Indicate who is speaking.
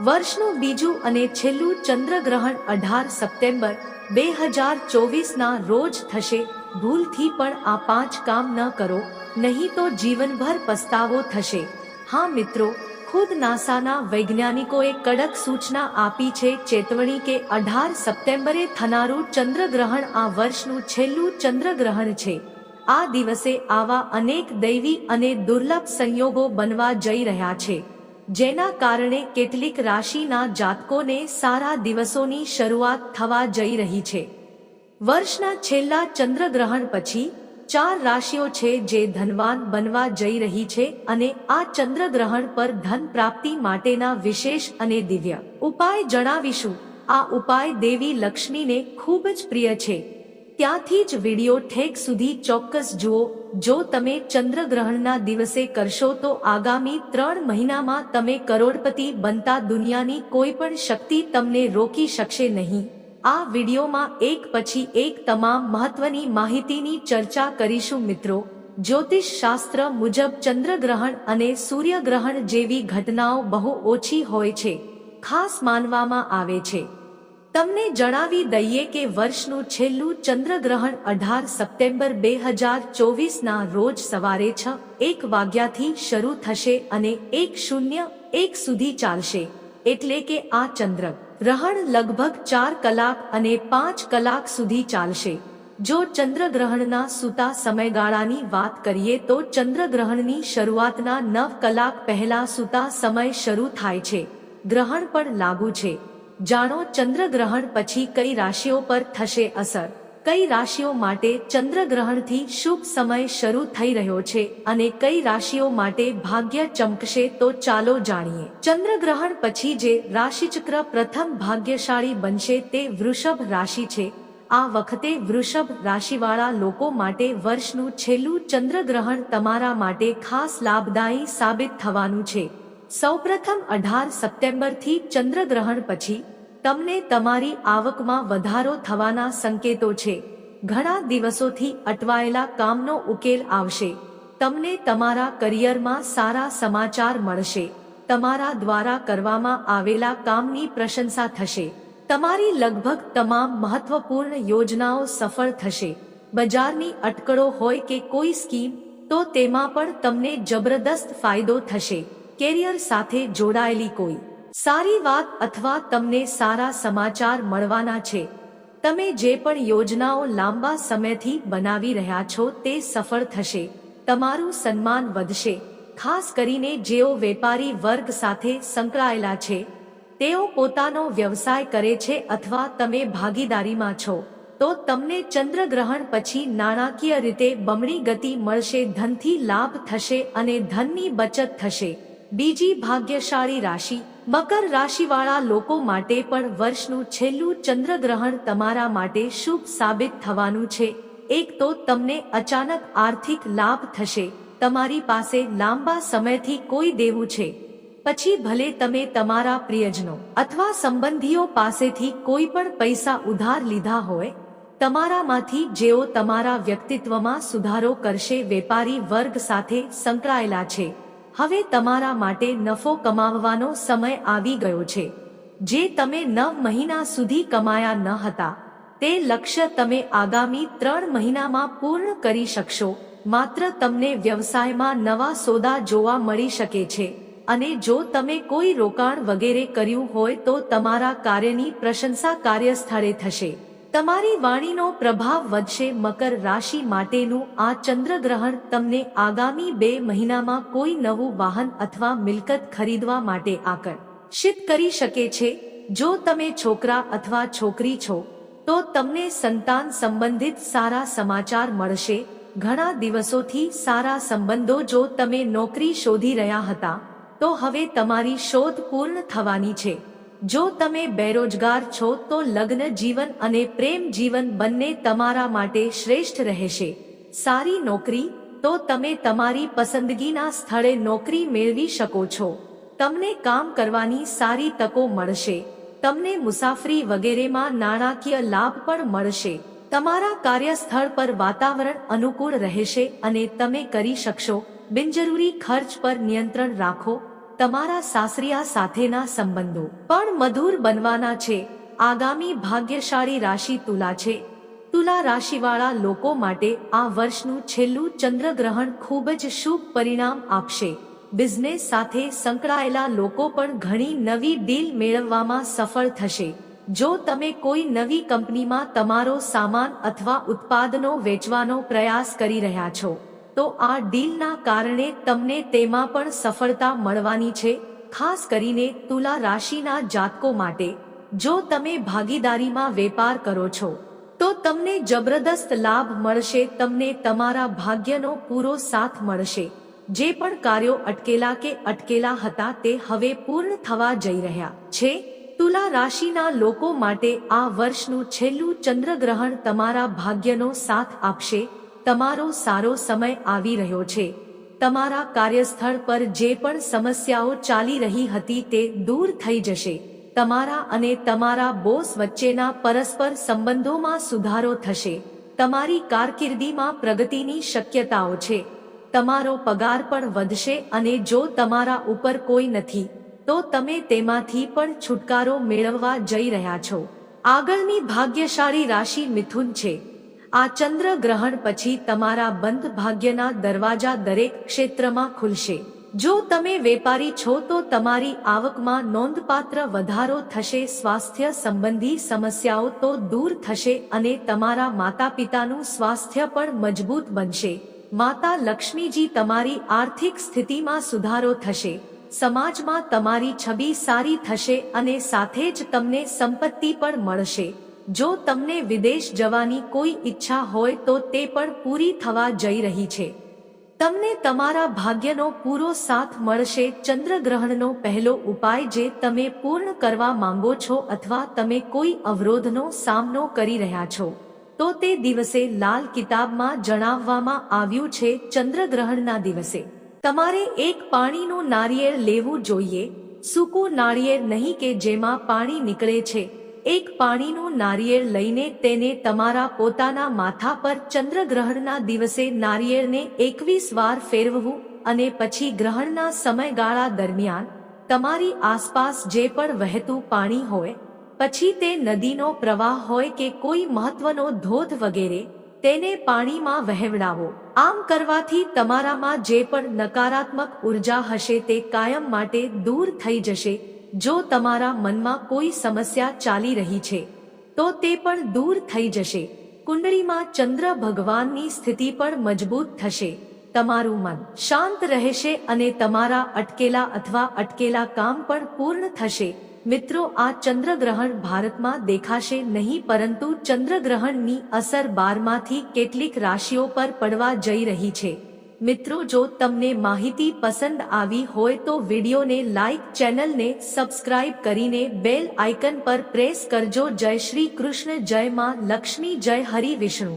Speaker 1: વર્ષનું બીજું અને છેલ્લું ચંદ્રગ્રહણ અઢાર સપ્ટેમ્બર બે હજાર ચોવીસના રોજ થશે. ભૂલથી પણ આ પાંચ કામ ન કરો, નહીં તો જીવનભર પસ્તાવો થશે. હા મિત્રો, ખુદ નાસાના વૈજ્ઞાનિકોએ કડક સૂચના આપી છે ચેતવણી કે અઢાર સપ્ટેમ્બરે થનારું ચંદ્રગ્રહણ આ વર્ષનું છેલ્લું ચંદ્રગ્રહણ છે. આ દિવસે આવા અનેક દૈવી અને દુર્લભ સંયોગો બનવા જઈ રહ્યા છે. જેના કારણે કેટલીક રાશિના જાતકોને સારા દિવસોની શરૂઆત થવા જઈ રહી છે. વર્ષના છેલ્લા ચંદ્રગ્રહણ પછી ચાર રાશિઓ છે જે ધનવાન બનવા જઈ રહી છે અને આ ચંદ્રગ્રહણ પર ધન પ્રાપ્તિ માટેના વિશેષ અને દિવ્ય ઉપાય જણાવીશું. આ ઉપાય દેવી લક્ષ્મીને ખૂબ જ પ્રિય છે. ત્યાંથી જ વીડિયો ઠેક સુધી ચોક્કસ જુઓ. જો તમે ચંદ્રગ્રહણના દિવસે કરશો તો આગામી ત્રણ મહિનામાં તમે કરોડપતિ બનતા દુનિયાની કોઈ પણ શક્તિ તમને રોકી શકશે નહીં. આ વિડિયોમાં એક પછી એક તમામ મહત્વની માહિતીની ચર્ચા કરીશું મિત્રો. જ્યોતિષ શાસ્ત્ર મુજબ ચંદ્રગ્રહણ અને સૂર્યગ્રહણ જેવી ઘટનાઓ બહુ ઓછી હોય છે. ખાસ માનવામાં આવે છે. તમને જણાવી દઈએ કે વર્ષનું છેલ્લું ચંદ્રગ્રહણ અઢાર સપ્ટેમ્બર બે હજાર ચોવીસના રોજ સવારે છ, એક વાગ્યાથી શરૂ થશે અને એક શૂન્ય, એક સુધી ચાલશે. એટલે કે આ ચંદ્ર ગ્રહણ લગભગ ચાર કલાક અને પાંચ કલાક સુધી ચાલશે. જો ચંદ્રગ્રહણના સૂતા સમયગાળાની વાત કરીએ તો ચંદ્રગ્રહણની શરૂઆતના નવ કલાક પહેલા સૂતા સમય શરૂ થાય છે. ગ્રહણ પણ લાગુ છે. જાણો ચંદ્રગ્રહણ પછી કઈ રાશિઓ પર થશે અસર. કઈ રાશિઓ માટે ચંદ્રગ્રહણથી શુભ સમય શરૂ થઈ રહ્યો છે અને કઈ રાશિઓ માટે ભાગ્ય ચમકશે તો ચાલો જાણીએ. ચંદ્રગ્રહણ પછી જે રાશિચક્ર પ્રથમ ભાગ્યશાળી બનશે તે વૃષભ રાશિ છે. આ વખતે વૃષભ રાશિવાળા લોકો માટે વર્ષનું છેલ્લું ચંદ્રગ્રહણ તમારા માટે ખાસ લાભદાયી સાબિત થવાનું છે. સૌપ્રથમ અઢાર સપ્ટેમ્બરથી ચંદ્રગ્રહણ પછી તમને તમારી આવકમાં વધારો થવાના સંકેતો છે. ઘણા દિવસોથી અટવાયેલા કામનો ઉકેલ આવશે. તમને તમારા કરિયરમાં સારા સમાચાર મળશે. તમારા દ્વારા કરવામાં આવેલા કામની પ્રશંસા થશે. તમારી લગભગ તમામ મહત્વપૂર્ણ યોજનાઓ સફળ થશે. બજારની અટકળો હોય કે કોઈ સ્કીમ, તો તેમાં પણ તમને જબરદસ્ત ફાયદો થશે. કેરિયર સાથે જોડાયેલી કોઈ. સારી વાત અથવા તમને સારા સમાચાર મળવાના છે. તમે જે પણ યોજનાઓ લાંબા સમયથી બનાવી રહ્યા છો તે સફળ થશે. તમારું સન્માન વધશે. ખાસ કરીને જેઓ વેપારી વર્ગ સાથે સંકળાયેલા છે. તેઓ પોતાનો વ્યવસાય કરે છે અથવા તમે ભાગીદારીમાં છો. તો તમને ચંદ્રગ્રહણ પછી નાણાકીય રીતે બમણી ગતિ મળશે, ધનથી લાભ થશે અને ધનની બચત થશે. બીજી ભાગ્યશાળી રાશિ મકર રાશિવાળા લોકો માટે પણ વર્ષનું છેલ્લું ચંદ્રગ્રહણ તમારા માટે શુભ સાબિત થવાનું છે. એક તો તમને અચાનક આર્થિક લાભ થશે. તમારી પાસે લાંબા સમયથી કોઈ દેવું છે. પછી ભલે તમે તમારા પ્રિયજનો અથવા સંબંધીઓ પાસેથી કોઈ પણ પૈસા ઉધાર લીધા હોય, તમારામાંથી જેઓ તમારા વ્યક્તિત્વમાં સુધારો કરશે, વેપારી વર્ગ સાથે સંકળાયેલા છે. હવે તમારા માટે નફો કમાવવાનો સમય આવી ગયો છે. જે તમે નવ મહિના સુધી કમાયા ન હતા, તે લક્ષ્ય તમે આગામી ત્રણ મહિનામાં પૂર્ણ કરી શકશો. માત્ર તમને વ્યવસાયમાં નવા સોદા જોવા મળી શકે છે, અને જો તમે કોઈ રોકાણ વગેરે કર્યું હોય તો તમારા કાર્યની પ્રશંસા કાર્યસ્થળે થશે. તમારી વાણીનો પ્રભાવ વધશે મકર રાશિ માટેનું આ ચંદ્રગ્રહણ તમને આગામી બે મહિનામાં કોઈ નવું વાહન અથવા મિલકત ખરીદવા માટે આકર્ષિત કરી શકે છે. જો તમે છોકરા અથવા છોકરી છો, તો તમને સંતાન સંબંધિત સારા સમાચાર મળશે. ઘણા દિવસોથી સારા સંબંધો જો તમે નોકરી શોધી રહ્યા હતા, તો હવે તમારી શોધ પૂર્ણ થવાની છે. જો તમે બેરોજગાર છો તો લગ્ન જીવન અને પ્રેમ જીવન બંને તમારા માટે શ્રેષ્ઠ રહેશે. સારી નોકરી, તો તમે તમારી પસંદગીના સ્થળે નોકરી મેળવી શકો છો. તમને કામ કરવાની સારી તકો મળશે. તમને મુસાફરી વગેરેમાં નાણાકીય લાભ પણ મળશે. તમારા કાર્યસ્થળ પર વાતાવરણ અનુકૂળ રહેશે અને તમે કરી શકશો. બિનજરૂરી ખર્ચ પર નિયંત્રણ રાખો. તમારા સાસરિયા સાથેના સંબંધો પણ મધુર બનવાના છે. આગામી ભાગ્યશાળી રાશિ તુલા છે. તુલા રાશિવાળા લોકો માટે આ વર્ષનું છેલ્લું ચંદ્રગ્રહણ ખૂબ જ શુભ પરિણામ આપશે. બિઝનેસ સાથે સંકળાયેલા લોકો પણ ઘણી નવી ડીલ મેળવવામાં સફળ થશે. જો તમે કોઈ નવી કંપનીમાં તમારો સામાન અથવા ઉત્પાદનો વેચવાનો પ્રયાસ કરી રહ્યા છો તો આ ડીલના કારણે તમને તેમાં પણ સફળતા મળવાની છે, ખાસ કરીને તુલા રાશિના જાતકો માટે. જો તમે ભાગીદારીમાં વેપાર કરો છો, તો તમને જબરદસ્ત લાભ મળશે, તમને તમારા ભાગ્યનો પૂરો સાથ મળશે. જે પણ કાર્યો અટકેલા કે અટકેલા હતા તે હવે પૂર્ણ થવા જઈ રહ્યા છે. તુલા રાશિના લોકો માટે આ વર્ષનું છેલ્લું ચંદ્રગ્રહણ તમારા ભાગ્યનો સાથ આપશે તમારો સારો સમય આવી રહ્યો છે. તમારા કાર્યસ્થળ પર જે પણ સમસ્યાઓ ચાલી રહી હતી તે દૂર થઈ જશે. તમારા અને તમારા બોસ વચ્ચેના પરસ્પર સંબંધોમાં સુધારો થશે. તમારી કારકિર્દીમાં પ્રગતિની શક્યતાઓ છે. તમારો પગાર પણ વધશે અને જો તમારા ઉપર કોઈ નથી, તો તમે તેમાંથી પણ છુટકારો મેળવવા જઈ રહ્યા છો. આગળની ભાગ્યશાળી રાશિ મિથુન છે. આ ચંદ્ર ગ્રહણ પછી તમારા બંધ ભાગ્યના દરવાજા દરેક ક્ષેત્રમાં ખુલશે. જો તમે વેપારી છો તો તમારી આવકમાં નોંધપાત્ર વધારો થશે, સ્વાસ્થ્ય સંબંધી સમસ્યાઓ તો દૂર થશે અને તમારા માતા પિતાનું સ્વાસ્થ્ય પણ મજબૂત બનશે. માતા લક્ષ્મીજી તમારી આર્થિક સ્થિતિમાં સુધારો થશે. સમાજમાં તમારી છબી સારી થશે અને સાથે જ તમને સંપત્તિ પણ મળશે. જો તમને વિદેશ જવાની કોઈ ઈચ્છા હોય તો તે પણ પૂરી થવા જઈ રહી છે. તમને તમારા ભાગ્યનો પૂરો સાથ મળશે. ચંદ્રગ્રહણનો પહેલો ઉપાય જે તમે પૂર્ણ કરવા માંગો છો અથવા તમે કોઈ અવરોધનો સામનો કરી રહ્યા છો, તો તે દિવસે લાલ કિતાબમાં જણાવવામાં આવ્યું છે ચંદ્રગ્રહણના દિવસે. તમારે એક પાણીનું નારિયેળ લેવું જોઈએ. સૂકું નાળિયેર નહીં કે જેમાં પાણી નીકળે છે. એક પાણીનું નારિયેળ લઈને તેને તમારા પોતાના માથા પર ચંદ્રગ્રહણના દિવસે નારિયેળને એકવીસ વાર ફેરવવું અને પછી ગ્રહણના સમયગાળા દરમિયાન તમારી આસપાસ જે પણ વહેતું પાણી હોય, પછી તે નદીનો પ્રવાહ હોય કે કોઈ મહત્વનો ધોધ વગેરે, તેને પાણીમાં વહેવડાવો. આમ કરવાથી તમારામાં જે પણ નકારાત્મક ઊર્જા હશે તે કાયમ માટે દૂર થઈ જશે જો તમારા મનમાં કોઈ સમસ્યા ચાલી રહી છે, તો તે પણ દૂર થઈ જશે. કુંડળીમાં ચંદ્ર ભગવાનની સ્થિતિ પણ મજબૂત થશે. તમારું મન શાંત રહેશે અને તમારા અટકેલા અથવા અટકેલા કામ પણ પૂર્ણ થશે. મિત્રો, આ ચંદ્રગ્રહણ ભારતમાં દેખાશે નહીં, પરંતુ ચંદ્રગ્રહણની અસર બારમાંથી કેટલીક રાશિઓ પર પડવા જઈ રહી છે. મિત્રો, જો તમને માહિતી પસંદ આવી હોય તો વિડીયોને લાઇક ચેનલને સબસ્ક્રાઇબ કરીને બેલ આઇકન પર પ્રેસ કરજો. જય શ્રી કૃષ્ણ, જય માં લક્ષ્મી, જય હરિ વિષ્ણુ.